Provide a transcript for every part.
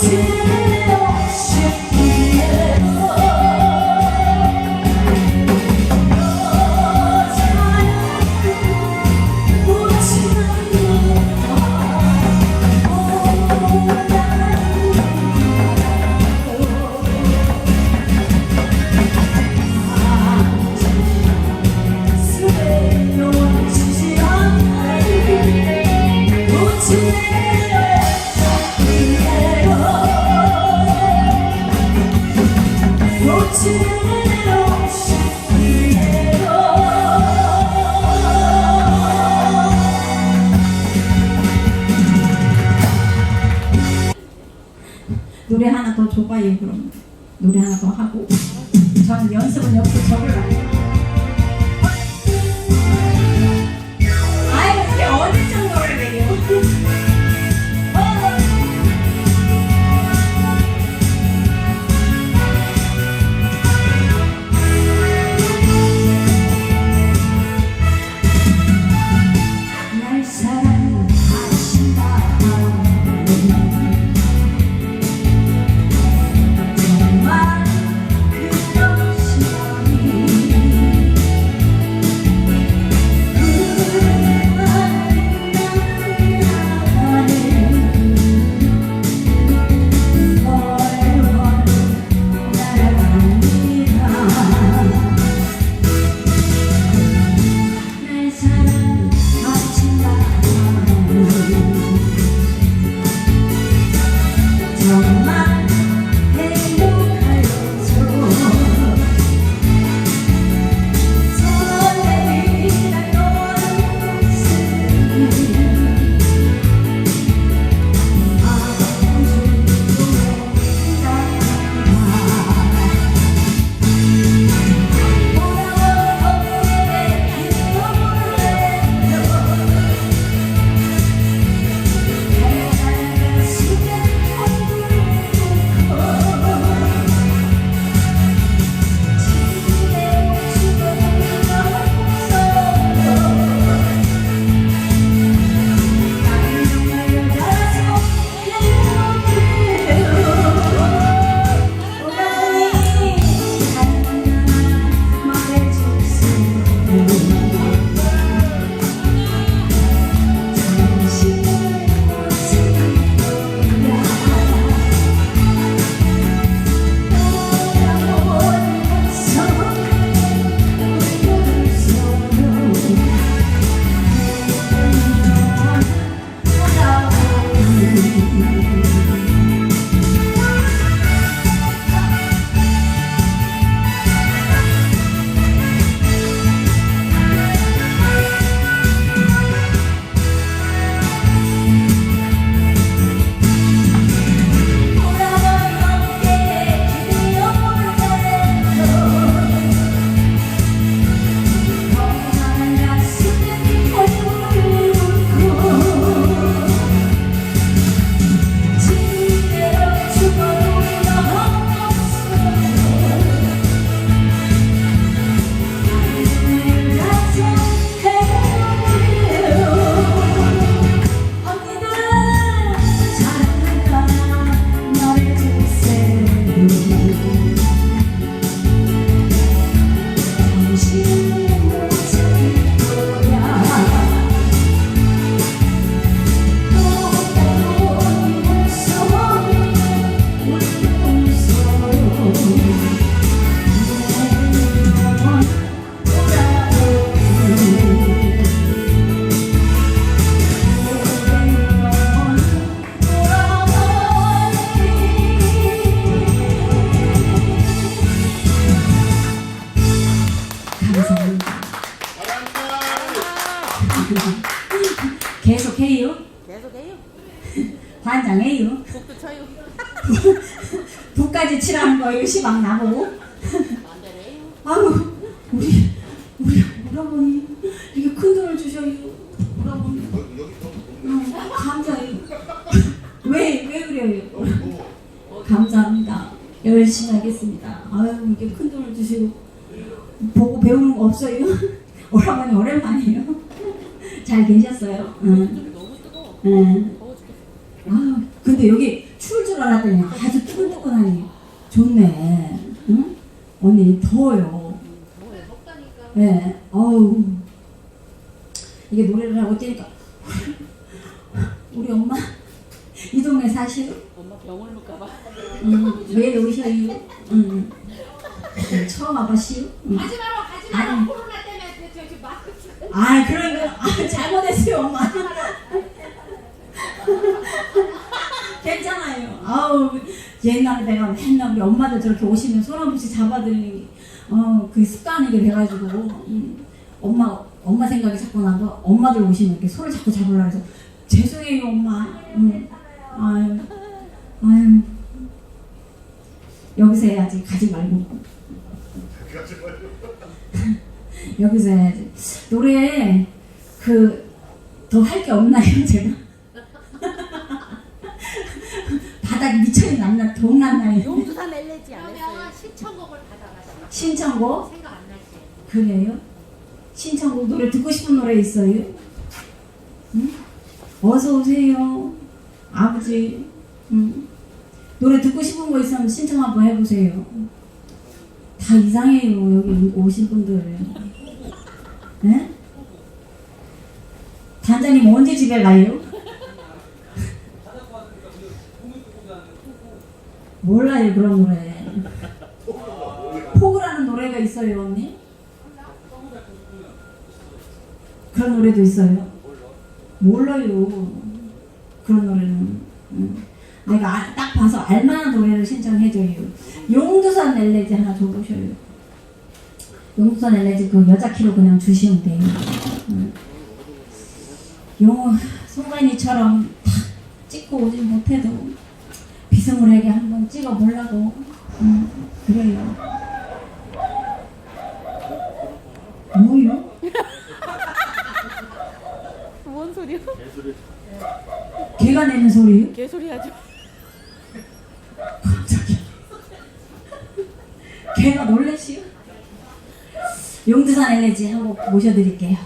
노 저는 연습은 옆에 적을라 아유 이게 어디 정도를 내요 날 사랑하신다 반장해요. 북도 쳐요. 북까지 치라는 거예요. 시방 나보고. 아유, 우리 우리 오라버니 이렇게 큰 돈을 주셔요. 오라버니. 응, 감사해요. 왜, 왜 그래요? 감사합니다. 열심히 하겠습니다. 아유, 이렇게 큰 돈을 주시고 보고 배우는 거 없어요? 오라버니 오랜만이에요. 잘 계셨어요? 응. 너무 뜨거워. 응. 아, 근데 여기 추울 줄 알았더니 아주 뜨끈뜨끈하니 좋네. 응? 언니 더워요. 네, 어우. 이게 노래를 하고 뛰니까 우리 엄마 이 동네 사시요? 엄마 병을 볼까봐. 응, 왜 오셔요? 응. 처음 와보시요? 응. 가지 마라 가지 아니. 마라 코로나 때문에 저, 저 마스크 쓰고 아, 그러니까 아, 잘못했어요, 엄마. 아우 옛날에 내가 맨날 우리 엄마들 저렇게 오시면 손한 번씩 잡아드리는 게어그 습관이 돼가지고 음, 엄마 엄마 생각이 자꾸 나고 엄마들 오시면 이렇게 손을 자꾸 잡으려 해서 죄송해요 엄마. 음, 아유 아유. 여기서 해야지. 가지 말고. 여기서 해야지. 노래 그 더 할 게 없나요 제가? 바닥 미천이? 용두산 엘레지 안 했어요. 그러면 신청곡을 받아가시면 신청곡 생각 안날 때. 그래요? 신청곡 노래 듣고 싶은 노래 있어요? 응? 어서 오세요 아버지 응? 노래 듣고 싶은 거 있으면 신청 한번 해보세요 다 이상해요 여기 오신 분들 네? 단장님 언제 집에 가요? 몰라요 그런 노래 포그라는 노래가 있어요 언니? 그런 노래도 있어요? 몰라요 그런 노래는 응. 내가 아- 딱 봐서 알만한 노래를 신청해줘요 용두산 엘레지 하나 줘보셔요 용두산 엘레지 그 여자 키로 그냥 주시면 돼요 응. 용 송가인이처럼 탁 찍고 오진 못해도 비스무리하게 한번 찍어보려고 응, 그래요 뭐요? 뭔 소리야? 개가 내는 소리요? 개소리 하죠. 갑자기 개가 놀래시요? 용두산 엘레지 한곡 모셔드릴게요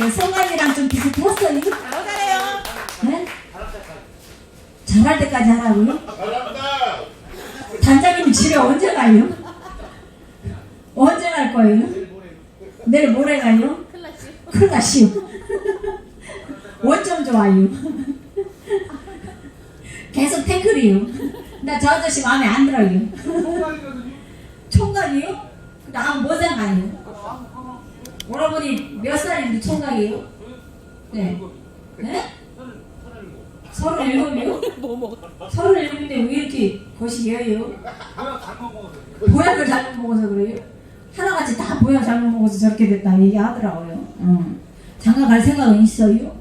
어땠어요? 성관이랑 좀 비슷했어요? 잘하네요. 네? 잘할 때까지 하라고요? 잘한다. 단장님 집에 언제 가요? 언제 갈 거예요? 내일 모레 가요? 클라시. 큰일 나시오. 원점 좋아요. 계속 태클이요. 나 저 아저씨 마음에 안 들어요. 총각이요? 뭐 상관이요? 여러분이 몇 살인데 총각이에요? 네. 네? 서른 일곱이요? 뭐 먹어? 서른 일곱인데 왜 이렇게 거시기해요? 보약을 잘못 먹어서 그래요? 하나같이 다 보약 잘못 먹어서 저렇게 됐다 얘기하더라고요. 응. 장가 갈 생각은 있어요?